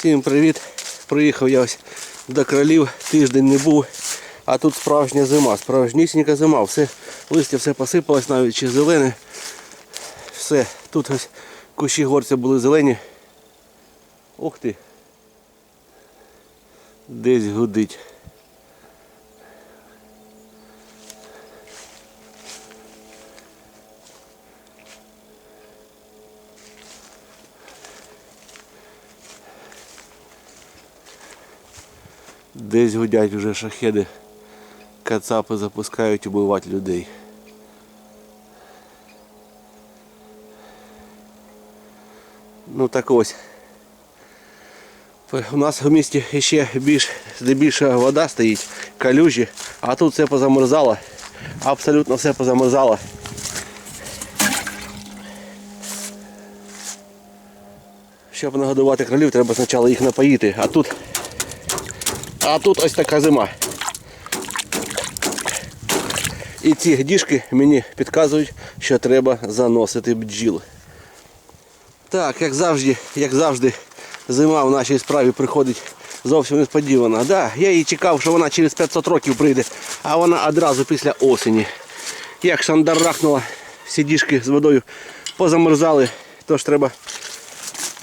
Всім привіт! Приїхав я ось до кролів, тиждень не був, а тут справжня зима, справжнісінька зима. Все, листя все посипалось, навіть чи зелене. Все, тут ось кущі горця були зелені. Ух ти. Десь гудить. Десь гудять вже шахеди. Кацапи запускають убивати людей. Ну так ось. У нас в місті ще більш, здебільша вода стоїть, калюжі, а тут все позамерзало. Абсолютно все позамерзало. Щоб нагодувати кролів, треба спочатку їх напоїти, а тут а тут ось така зима. І ці діжки мені підказують, що треба заносити бджіл. Так, як завжди, як завжди, зима в нашій справі приходить зовсім несподівано. Да, я її чекав, що вона через 500 років прийде, а вона одразу після осені. Як шандарахнула, всі діжки з водою позамерзали, тож треба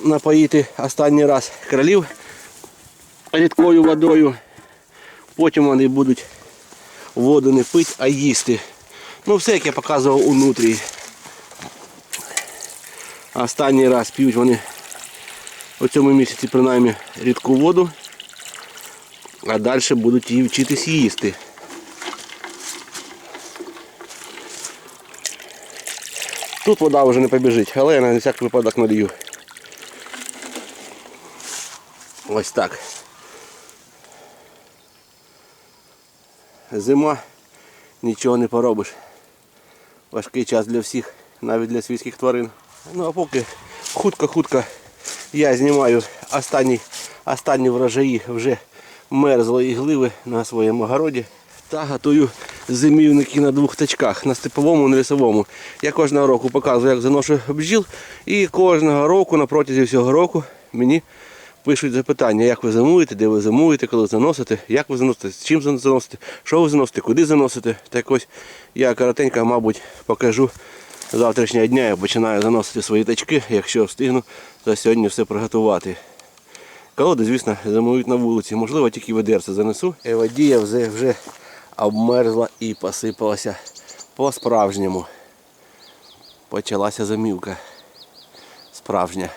напоїти останній раз кролів рідкою водою. Потім вони будуть воду не пити, а їсти. Ну все, як я показував унутрі. Останній раз п'ють вони у цьому місяці принаймні рідку воду, а далі будуть її вчитись їсти. Тут вода вже не побіжить, але я на всяк випадок налію. Ось так. Зима, нічого не поробиш. Важкий час для всіх, навіть для свійських тварин. Ну а поки хутко-хутко я знімаю останні, останні врожаї вже мерзлої гливи на своєму городі та готую зимівники на двох тачках, на степовому і на лісовому. Я кожного року показую, як заношу бджіл, і кожного року на протязі всього року мені пишуть запитання, як ви зимуєте, де ви зимуєте, коли заносите, як ви заносите, з чим заносите, що ви заносите, куди заносите. Так ось я коротенько, мабуть, покажу завтрашнього дня. Я починаю заносити свої тачки, якщо встигну, то сьогодні все приготувати. Колоди, звісно, зимують на вулиці. Можливо, тільки ведерце занесу. Водія вже, вже обмерзла і посипалася по-справжньому. Почалася замівка. Справжня.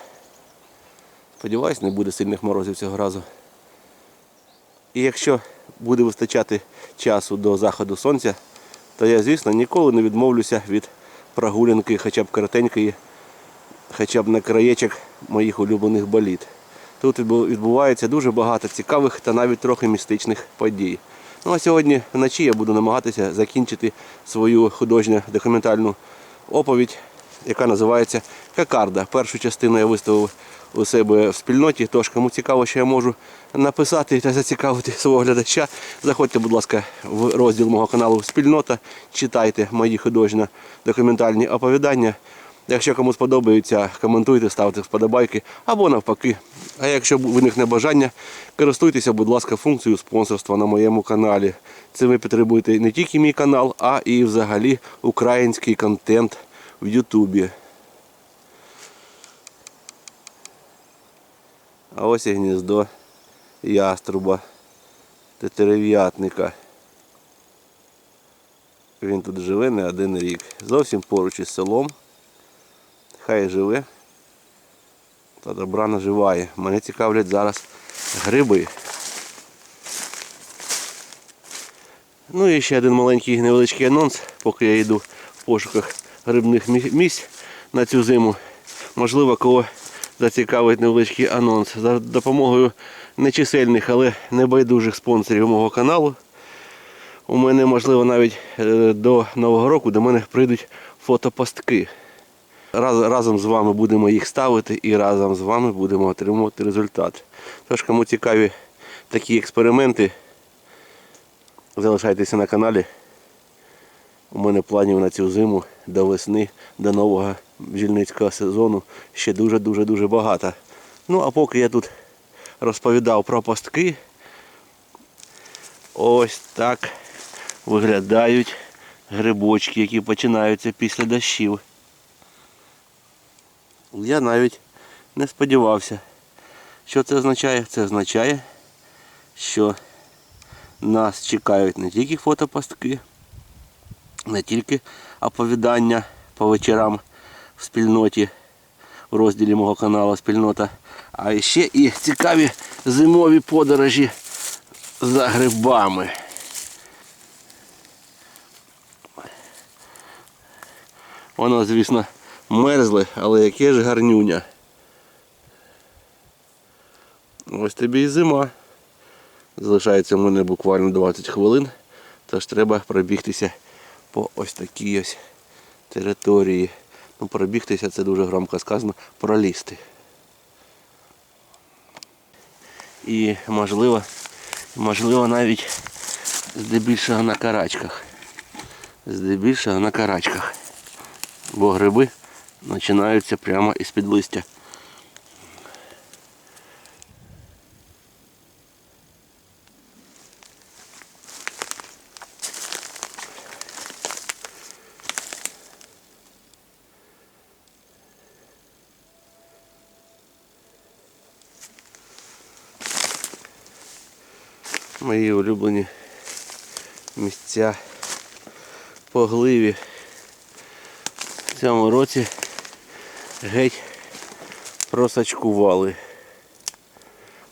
Сподіваюсь, не буде сильних морозів цього разу. І якщо буде вистачати часу до заходу сонця, то я, звісно, ніколи не відмовлюся від прогулянки хоча б коротенької, хоча б на краєчок моїх улюблених боліт. Тут відбувається дуже багато цікавих та навіть трохи містичних подій. Ну а сьогодні вночі я буду намагатися закінчити свою художню документальну оповідь, яка називається Какарда. Першу частину я виставив у себе в спільноті, тож кому цікаво, що я можу написати та зацікавити свого глядача, заходьте, будь ласка, в розділ мого каналу Спільнота, читайте мої художньо-документальні оповідання. Якщо кому сподобається, коментуйте, ставте вподобайки або навпаки. А якщо виникне бажання, користуйтеся, будь ласка, функцією спонсорства на моєму каналі. Це ви підтримуєте не тільки мій канал, а і взагалі український контент в Ютубі. А ось і гніздо яструба тетерев'ятника. Він тут живе не один рік. Зовсім поруч із селом. Хай живе. Та добра наживає. Мене цікавлять зараз гриби. Ну і ще один маленький невеличкий анонс, поки я йду в пошуках грибних мі- місць на цю зиму. Можливо, кого зацікавить невеличкий анонс. За допомогою нечисельних, але небайдужих спонсорів мого каналу. У мене, можливо, навіть е, до Нового року до мене прийдуть фотопостки. Раз, разом з вами будемо їх ставити і разом з вами будемо отримувати результат. Тож, кому цікаві такі експерименти, залишайтеся на каналі. У мене планів на цю зиму до весни, до нового бджільницького сезону ще дуже-дуже дуже багато. Ну а поки я тут розповідав про пастки. Ось так виглядають грибочки, які починаються після дощів. Я навіть не сподівався. Що це означає? Це означає, що нас чекають не тільки фотопастки, не тільки оповідання по вечорам в спільноті, в розділі мого каналу Спільнота, а ще і цікаві зимові подорожі за грибами. Воно, звісно, мерзле, але яке ж гарнюня. Ось тобі і зима. Залишається в мене буквально 20 хвилин, тож треба пробігтися по ось такій ось території. Ну, пробігтися це дуже громко сказано, пролізти. І можливо, можливо навіть здебільшого на карачках. Здебільшого на карачках. Бо гриби починаються прямо із-під листя. Мої улюблені місця по гливі. В цьому році геть просачкували.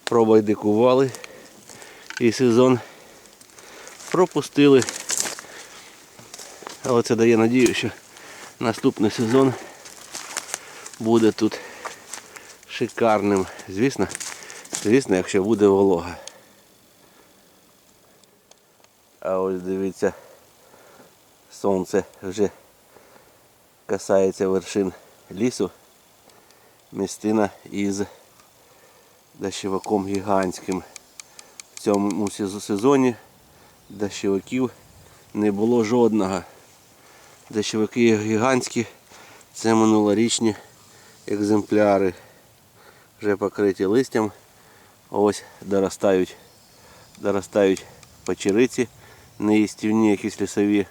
Пробайдикували і сезон пропустили. Але це дає надію, що наступний сезон буде тут шикарним. Звісно, звісно, якщо буде волога. А ось дивіться, сонце вже касається вершин лісу. Містина із дощовиком гігантським. В цьому сезоні дощовиків не було жодного. Дощовики гігантські, це минулорічні екземпляри. Вже покриті листям. Ось доростають, доростають печериці неїстівні, якісь лісові,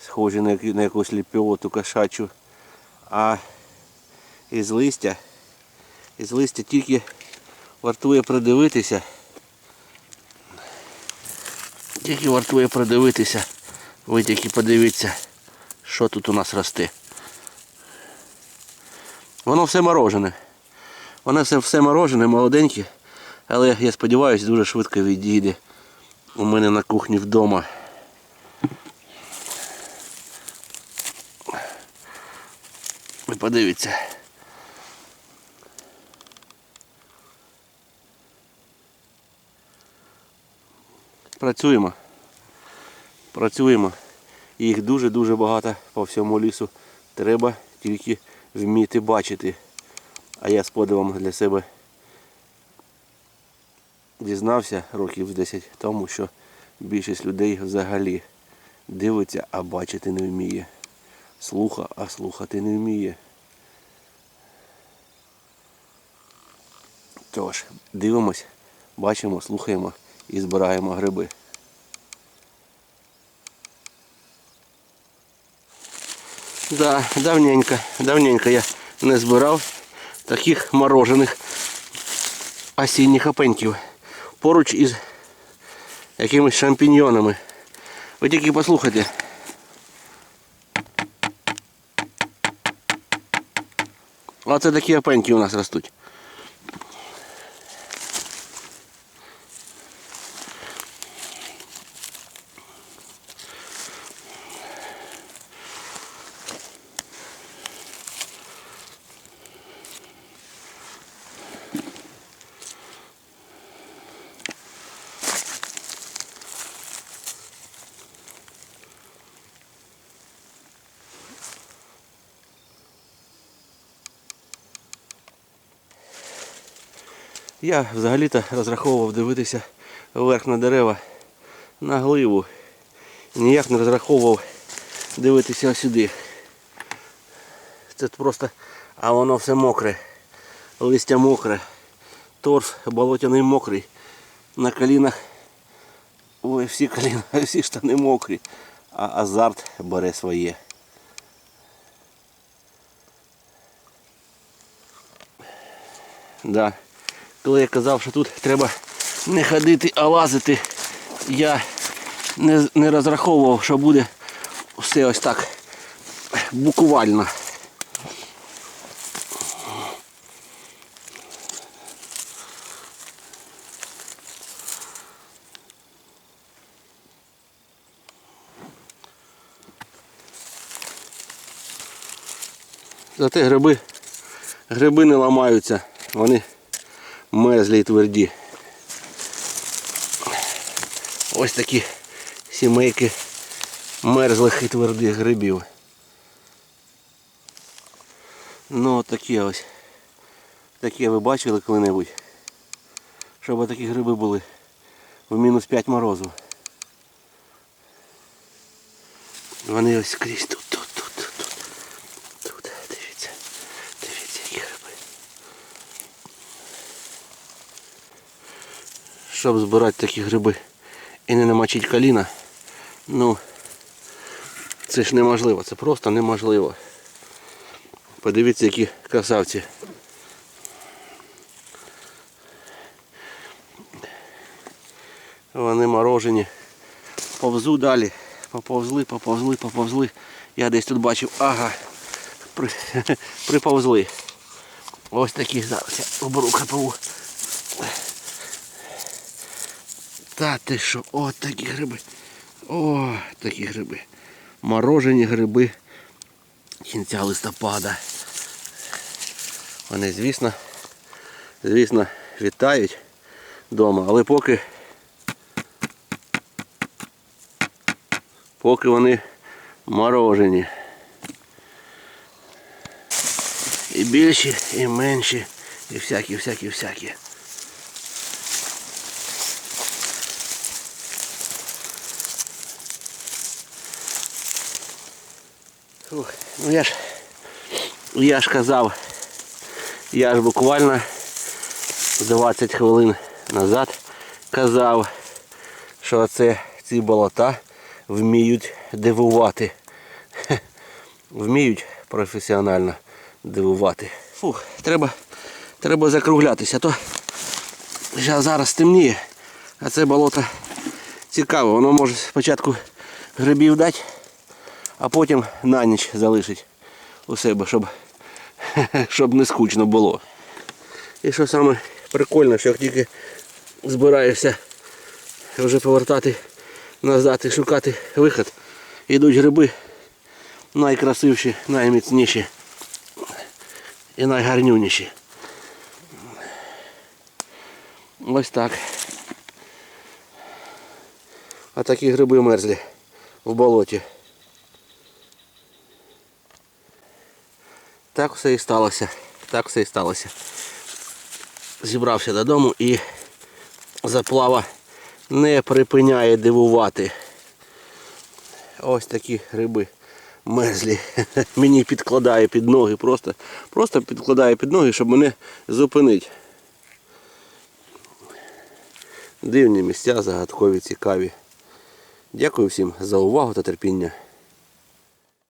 схожі на якусь ліпіоту кошачу. А із листя, із листя тільки вартує придивитися. Тільки вартує придивитися. Ви тільки подивіться, що тут у нас росте. Воно все морожене. Воно все, все морожене, молоденьке, але я сподіваюся, дуже швидко відійде у мене на кухні вдома. Подивіться. Працюємо. Працюємо. Їх дуже-дуже багато по всьому лісу. Треба тільки вміти бачити. А я з подивом для себе дізнався років 10 тому, що більшість людей взагалі дивиться, а бачити не вміє. Слуха, а слухати не вміє. Тож, дивимось, бачимо, слухаємо і збираємо гриби. Да, давненько, давненько я не збирав таких морожених осінніх опеньків поруч із якимись шампіньйонами. Ви тільки послухайте. Оце такі опеньки у нас ростуть. Я взагалі-то розраховував дивитися вверх на дерева на гливу. Ніяк не розраховував дивитися сюди. Це просто, а воно все мокре. Листя мокре. торф болотяний мокрий. На колінах. Ой, всі коліна, всі штани мокрі. А азарт бере своє. Да. Коли я казав, що тут треба не ходити, а лазити, я не, не розраховував, що буде все ось так буквально. Зате гриби, гриби не ламаються, вони мерзлі і тверді. Ось такі сімейки мерзлих і твердих грибів. Ну такі ось. Такі ви бачили коли-небудь. Щоб такі гриби були в мінус 5 морозу. Вони ось скрізь тут, тут. Тут, дивіться. Дивіться, які гриби. Щоб збирати такі гриби і не намочити коліна, ну це ж неможливо, це просто неможливо. Подивіться, які красавці. Вони морожені. Повзу далі. Поповзли, поповзли, поповзли. Я десь тут бачив, ага, при, приповзли. Ось такі зараз я оберу КПУ. Та ти що, о, такі гриби. О, такі гриби. Морожені гриби кінця листопада. Вони, звісно, звісно, вітають вдома, але поки поки вони морожені. І більші, і менші, і всякі, всякі, всякі. Фух, ну я ж, я ж казав, я ж буквально 20 хвилин назад казав, що це ці болота вміють дивувати. Вміють професіонально дивувати. Фух, треба, треба закруглятися, то зараз темніє, а це болото цікаво. Воно може спочатку грибів дати, а потім на ніч залишить у себе, щоб, щоб не скучно було. І що саме прикольне, що як тільки збираєшся вже повертати назад і шукати вихід, ідуть гриби найкрасивші, найміцніші і найгарнюніші. Ось так. А такі гриби мерзлі в болоті. Так все і сталося. Так все і сталося. Зібрався додому і заплава не припиняє дивувати. Ось такі гриби мерзлі. Мені підкладає під ноги, просто, просто підкладає під ноги, щоб мене зупинити. Дивні місця, загадкові, цікаві. Дякую всім за увагу та терпіння.